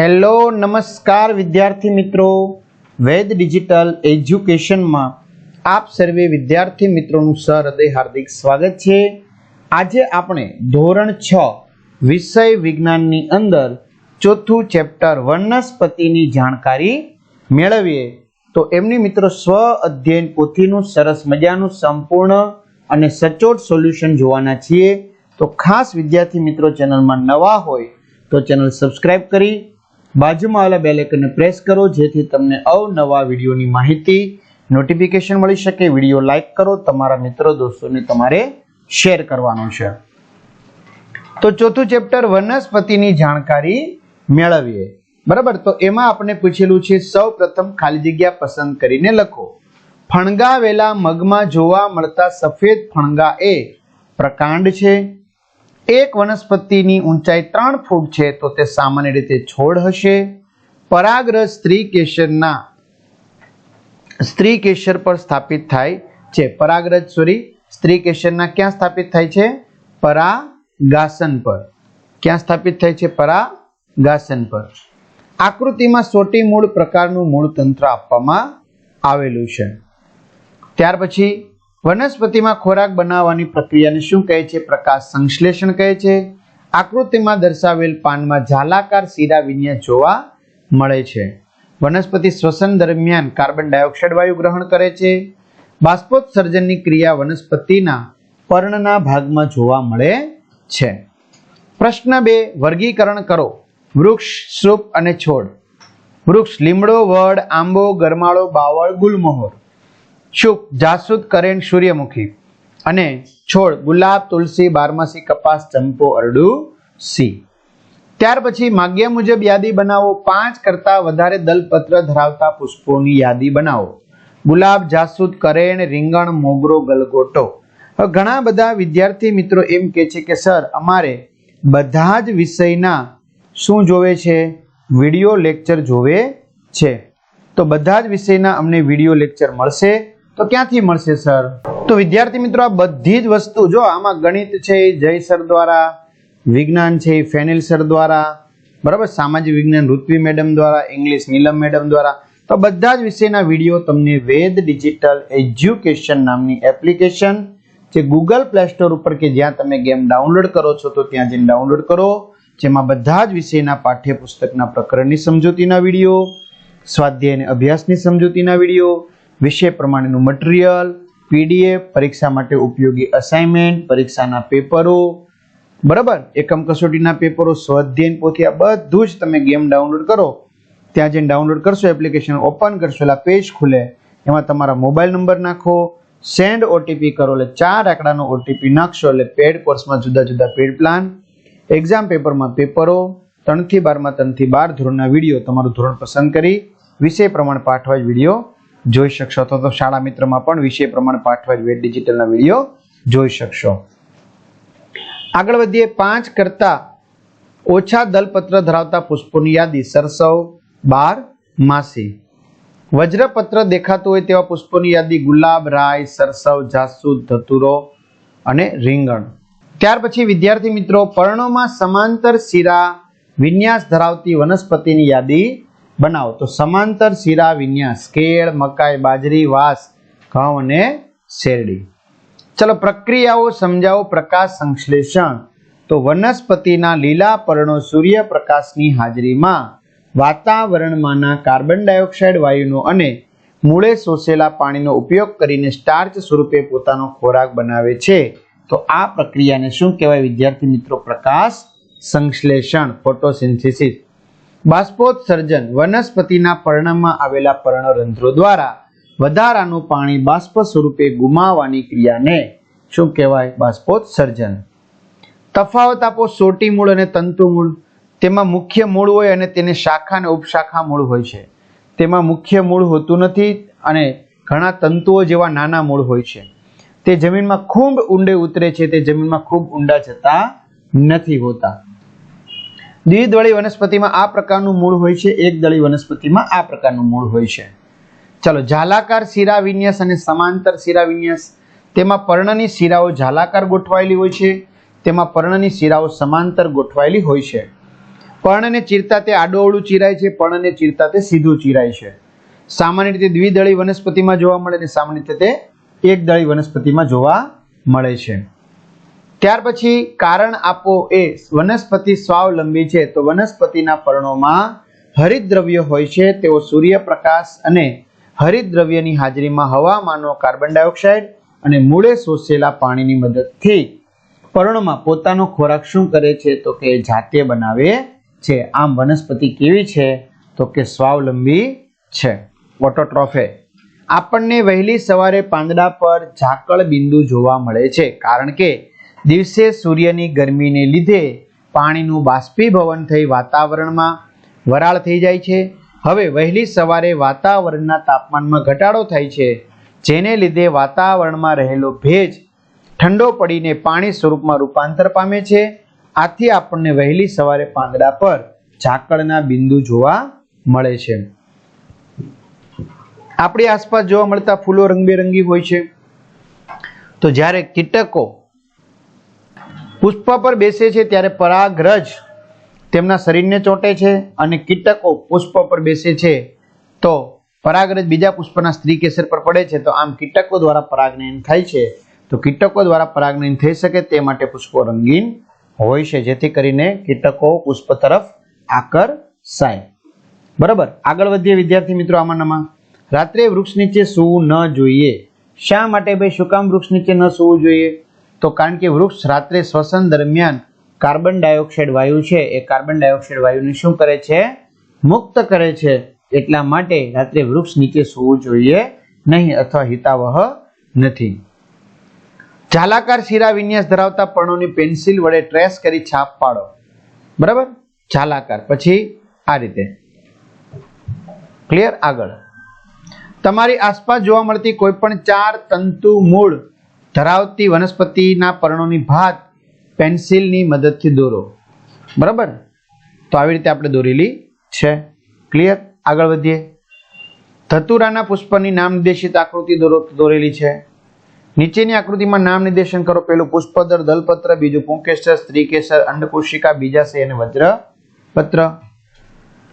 Hello, નમસ્કાર વિદ્યાર્થી મિત્રો. વેદ ડિજિટલ એજ્યુકેશનમાં આપ સર્વે વિદ્યાર્થી મિત્રોનું સહૃદય હાર્દિક સ્વાગત છે. આજે આપણે ધોરણ છ, વિષય વિજ્ઞાનની અંદર ચોથું ચેપ્ટર વનસ્પતિની જાણકારી મેળવીએ. તો એમની મિત્રો સ્વ અધ્યયન પોથીનું સરસ મજાનું સંપૂર્ણ અને સચોટ સોલ્યુશન જોવાના છીએ. તો ખાસ વિદ્યાર્થી મિત્રો ચેનલમાં નવા હોય તો ચેનલ સબસ્ક્રાઈબ કરી બાજુમાં આવેલા બેલ આઇકનને પ્રેસ કરો, જેથી તમને અવનવા વિડીયોની માહિતી નોટિફિકેશન મળી શકે. વીડિયો લાઇક કરો, તમારા મિત્રો, દોસ્તોને તમારે શેર કરવાનો છે. તો ચોથું ચેપ્ટર વનસ્પતિની જાણકારી મેળવીએ. બરાબર? તો એમાં આપણે પૂછેલું છે, સૌ પ્રથમ ખાલી જગ્યા પસંદ કરીને લખો. ફણગાવેલા મગમાં જોવા મળતા સફેદ ફણગા એ પ્રકાંડ છે. એક વનસ્પતિની ઊંચાઈ ત્રણ ફૂટ છે, તો તે સામાન્ય રીતે છોડ હશે. પરાગરજ સ્ત્રી કેસરના સ્ત્રી કેસર પર સ્થાપિત થાય છે. પરાગરજ સોરી સ્ત્રી કેસરના ક્યાં સ્થાપિત થાય છે? પરાગાસન પર. ક્યાં સ્થાપિત થાય છે? પરાગાસન પર. આકૃતિમાં સોટી મૂળ પ્રકારનું મૂળ તંત્ર આપવામાં આવેલું છે. ત્યાર પછી વનસ્પતિમાં ખોરાક બનાવવાની પ્રક્રિયાને શું કહે છે? પ્રકાશ સંશ્લેષણ કહે છે. આકૃતિમાં દર્શાવેલ પાનમાં ઝાલાકાર શીરા વિન્યાસ જોવા મળે છે. વનસ્પતિ શ્વસન દરમિયાન કાર્બન ડાયોક્સાઇડ વાયુ ગ્રહણ કરે છે. બાષ્પોત્સર્જનની ક્રિયા વનસ્પતિના પર્ણના ભાગમાં જોવા મળે છે. પ્રશ્ન બે, વર્ગીકરણ કરો. વૃક્ષ શ્રુપ અને છોડ. વૃક્ષ લીમડો, વડ, આંબો, ગરમાળો, બાવળ, ગુલમોહર. શુક જાસૂદ કરેણ સૂર્યમુખી. અને છોડ ગુલાબ, તુલસી, બારમાસી, કપાસ, ચંપો, અરડું, સી. ત્યાર પછી માગ્યા મુજબ યાદી બનાવો. પાંચ કરતા વધારે દલપત્ર ધરાવતા પુષ્પોની યાદી બનાવો. ગુલાબ, જાસૂદ, કરેણ, રીંગણ, મોગરો, ગલગોટો. ઘણા બધા વિદ્યાર્થી મિત્રો એમ કહે છે કે, સર, અમારે બધા જ વિષયના શું જોવે છે? વીડિયો લેક્ચર જોવે છે. તો બધા જ વિષયના અમને વીડિયો લેક્ચર મળશે તો ક્યાંથી મળશે, સર? તો વિદ્યાર્થી મિત્રો, આ બધી જ વસ્તુ, જો આમાં ગણિત છે જય સર દ્વારા, વિજ્ઞાન છે ફેનિલ સર દ્વારા, બરાબર, સામાજિક વિજ્ઞાન ઋત્વી મેડમ દ્વારા, ઇંગ્લિશ નીલમ મેડમ દ્વારા, તો બધા જ વિષયના વીડિયો તમને વેદ ડિજિટલ એજ્યુકેશન નામની એપ્લિકેશન જે ગૂગલ પ્લે સ્ટોર ઉપર કે જ્યાં તમે ગેમ ડાઉનલોડ કરો છો, તો ત્યાં જઈને ડાઉનલોડ કરો. જેમાં બધા જ વિષયના પાઠ્યપુસ્તકના પ્રકરણની સમજૂતીના વીડિયો સ્વાધ્યાય અને અભ્યાસની સમજૂતીના વીડિયો વિષય પ્રમાણેનું મટીરિયલ પીડીએફ પરીક્ષા માટે ઉપયોગી અસાઇનમેન્ટ પરીક્ષાના પેપરો, બરાબર? એકમ કસોટીના પેપરો, સ્વાધ્યાયન પોથી બધું જ તમે ગેમ ડાઉનલોડ કરો. ત્યાં જઈને ડાઉનલોડ કરશો એપ્લિકેશન ઓપન કરશો, એટલે પેજ ખુલે. એમાં તમારા મોબાઈલ નંબર નાખો સેન્ડ ઓટીપી કરો, એટલે ચાર આંકડાનો ઓટીપી નાખશો, એટલે પેડ કોર્સમાં જુદા જુદા પેડ પ્લાન એક્ઝામ પેપરમાં પેપરો, ત્રણથી બારમાં, ત્રણથી બાર ધોરણના વીડિયો તમારું ધોરણ પસંદ કરી, વિષય પ્રમાણે જ વીડિયો જોઈ શકશો. અથવા તો શાળા મિત્રમાં પણ વિષય પ્રમાણે પાઠવાય વેટ ડિજિટલના વીડિયો જોઈ શકશો. આગળ વધીએ. પાંચ કરતા ઓછા દલપત્ર ધરાવતા પુષ્પોની યાદી. સરસવ, બાર, માસી. વજ્રપત્ર દેખાતું હોય તેવા પુષ્પોની યાદી. ગુલાબ રાય સરસવ, જાસૂદ, ધતુરો અને રીંગણ. ત્યાર પછી વિદ્યાર્થી મિત્રો, પર્ણોમાં સમાંતર શિરા વિન્યાસ ધરાવતી વનસ્પતિની યાદી બનાવો. તો સમાંતર શીરા, વિન્યાસ, કેળ, મકાઈ, બાજરી, વાસ, ઘઉં અને શેરડી. ચલો, પ્રક્રિયાઓ સમજાવો, પ્રકાશ સંશ્લેષણ. તો વનસ્પતિના લીલા પર્ણો સૂર્યપ્રકાશની હાજરીમાં વાતાવરણમાંના કાર્બન ડાયોક્સાઇડ વાયુનો અને મૂળે શોષેલા પાણીનો ઉપયોગ કરીને સ્ટાર્ચ સ્વરૂપે પોતાનો ખોરાક બનાવે છે. તો આ પ્રક્રિયાને શું કહેવાય? વિદ્યાર્થી મિત્રો, પ્રકાશ સંશ્લેષણ, ફોટોસિન્થેસિસ. બાષ્પોત્સર્જન વનસ્પતિના પર્ણમાં આવેલા પર્ણરંધ્રો દ્વારા વધારાનું પાણી બાષ્પ સ્વરૂપે ગુમાવવાની ક્રિયાને શું કહેવાય? બાષ્પોત્સર્જન. તફાવત આપો, સોટી મૂળ અને તંતુ મૂળ. તેમાં મુખ્ય મૂળ હોય અને તેને શાખા અને ઉપશાખા મૂળ હોય છે. તેમાં મુખ્ય મૂળ હોતું નથી અને ઘણા તંતુઓ જેવા નાના મૂળ હોય છે. તે જમીનમાં ખૂબ ઊંડે ઉતરે છે, તે જમીનમાં ખૂબ ઊંડા જતા નથી હોતા. દ્વિદળી વનસ્પતિમાં આ પ્રકારનું મૂળ હોય છે, એક દળી વનસ્પતિમાં આ પ્રકારનું મૂળ હોય છે. ચલો, ઝાલાકાર શિરા વિન્યાસ અને સમાંતર શિરા વિન્યાસ. તેમાં પર્ણની શિરાઓ ઝાલાકાર ગોઠવાયેલી હોય છે, તેમાં પર્ણની શિરાઓ સમાંતર ગોઠવાયેલી હોય છે. પર્ણને ચીરતા તે આડોઅવળું ચીરાય છે, પર્ણને ચીરતા તે સીધું ચીરાય છે. સામાન્ય રીતે દ્વિદળી વનસ્પતિમાં જોવા મળે અને સામાન્ય રીતે તે એકદળી વનસ્પતિમાં જોવા મળે છે. ત્યાર પછી કારણ આપો એ વનસ્પતિ સ્વાવલંબી છે. તો વનસ્પતિના પર્ણોમાં હરિદ્રવ્ય હોય છે. તેઓ સૂર્યપ્રકાશ અને હરિદ્રવ્યની હાજરીમાં હવામાંનો કાર્બન ડાયોક્સાઇડ અને મૂળે શોષેલા પાણીની મદદથી પર્ણોમાં પોતાનો ખોરાક શું કરે છે? તો કે જાતે બનાવે છે. આમ વનસ્પતિ કેવી છે? તો કે સ્વાવલંબી છે. ઓટોટ્રોફે આપણને વહેલી સવારે પાંદડા પર ઝાકળ બિંદુ જોવા મળે છે. કારણ કે દિવસે સૂર્યની ગરમીને લીધે પાણીનું બાષ્પીભવન થઈ વાતાવરણમાં વરાળ થઈ જાય છે. હવે વહેલી સવારે વાતાવરણના તાપમાનમાં ઘટાડો થાય છે, જેને લીધે વાતાવરણમાં રહેલો ભેજ ઠંડો પડીને પાણી સ્વરૂપમાં રૂપાંતર પામે છે. આથી આપણને વહેલી સવારે પાંદડા પર ઝાકળના બિંદુ જોવા મળે છે. આપણી આસપાસ જોવા મળતા ફૂલો રંગબેરંગી હોય છે. તો જ્યારે કીટકો પુષ્પ પર બેસે છે ત્યારે પરાગરજ તેમના શરીરને ચોંટે છે અને કીટકો પુષ્પ પર બેસે છે. તો પરાગરજ બીજા પુષ્પના સ્ત્રી કેસર પર પડે છે, તો આમ કીટકો દ્વારા પરાગનયન થાય છે. તો કીટકો દ્વારા પરાગનયન થઈ શકે તે માટે પુષ્પો રંગીન હોય છે, જેથી કરીને કીટકો પુષ્પ તરફ આકર્ષાય. બરાબર? આગળ વધીએ વિદ્યાર્થી મિત્રો આમાંનામાં રાત્રે વૃક્ષ નીચે સૂવું ન જોઈએ. શા માટે ભાઈ? શું કામ વૃક્ષ નીચે ન સૂવું જોઈએ? તો કારણ કે વૃક્ષ રાત્રે શ્વસન દરમિયાન કાર્બન ડાયોક્સાઇડ વાયુ છે, એ કાર્બન ડાયોક્સાઇડ વાયુને શું કરે છે? મુક્ત કરે છે. એટલા માટે રાત્રે વૃક્ષ નીચે સૂવું જોઈએ નહીં અથવા હિતાવહ નથી. જાલાકાર શીરા વિન્યાસ ધરાવતા પર્ણોની પેન્સિલ વડે ટ્રેસ કરી છાપ પાડો. બરાબર? ઝાલાકાર. પછી આ રીતે. ક્લિયર? આગળ. તમારી આસપાસ જોવા મળતી કોઈ પણ ચાર તંતુ મૂળ ધરાવતી વનસ્પતિના પર્ણોની ભાત પેન્સિલની મદદથી દોરો. બરાબર? તો આવી રીતે આપણે દોરેલી છે. ક્લિયર આગળ વધીએ. ધતુરાના પુષ્પની નામ આકૃતિ દોરો દોરેલી છે. નીચેની આકૃતિમાં નામ નિર્દેશન કરો. પેલું પુષ્પદર દલપત્ર, બીજું પુંકેસર, સ્ત્રીકેસર, અંડકોશિકા, બીજાશય અને વજ્રપત્ર.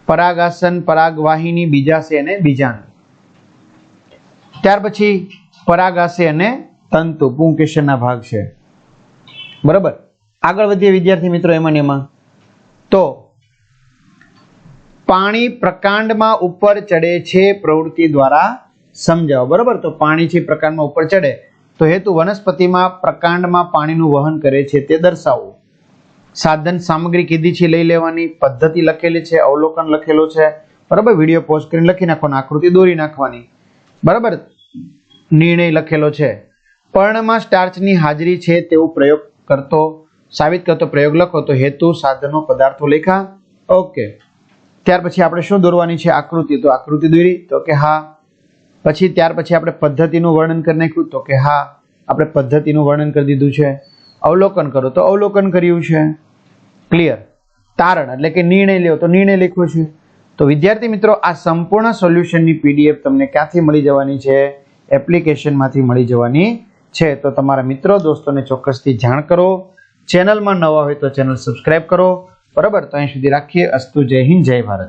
પરાગાસન, પરાગવાહિની, બીજાશય અને બીજાણુ. ત્યાર પછી પરાગાશય અને તંતુ પુંકેશરના ભાગ છે. બરાબર? આગળ વધીએ વિદ્યાર્થી મિત્રો એમાં ને એમાં તો, પાણી પ્રકાંડમાં ઉપર ચડે છે પ્રવૃત્તિ દ્વારા સમજાવો. બરાબર? તો પાણી છે પ્રકાંડમાં ઉપર ચડે. તો હેતુ વનસ્પતિમાં પ્રકાંડમાં પાણીનું વહન કરે છે તે દર્શાવવું સાધન સામગ્રી કીધી છે લઈ લેવાની. પદ્ધતિ લખેલી છે, અવલોકન લખેલો છે. બરાબર? વીડિયો પોસ્ટ કરીને લખી નાખવાનો આકૃતિ દોરી નાખવાની. બરાબર? નિર્ણય લખેલો છે. પર્ણમાં સ્ટાર્ચની હાજરી છે તેવું પ્રયોગ કરતો, સાબિત કરતો પ્રયોગ લખો તો હેતુ, સાધનો, પદાર્થો, લેખા. ઓકે. ત્યાર પછી આપણે શું દોરવાની છે આકૃતિ? તો આકૃતિ દોરી, તો કે હા. પછી ત્યાર પછી આપણે પદ્ધતિનું વર્ણન કરી નાખ્યું, તો કે હા. આપણે પદ્ધતિનું વર્ણન કરી દીધું છે. અવલોકન કરો, તો અવલોકન કર્યું છે. ક્લિયર તારણ, એટલે કે નિર્ણય લેવો તો નિર્ણય લખ્યો છે. તો વિદ્યાર્થી મિત્રો, આ સંપૂર્ણ સોલ્યુશનની પીડીએફ તમને ક્યાંથી મળી જવાની છે? એપ્લિકેશનમાંથી મળી જવાની છે, તો તમારા મિત્રો, દોસ્તોને ચોક્કસથી જાણ કરો. ચેનલમાં નવા હોય તો ચેનલ સબસ્ક્રાઈબ કરો. બરાબર? તો અહીં સુધી રાખીએ. અસ્તુ જય હિન્દ, જય ભારત.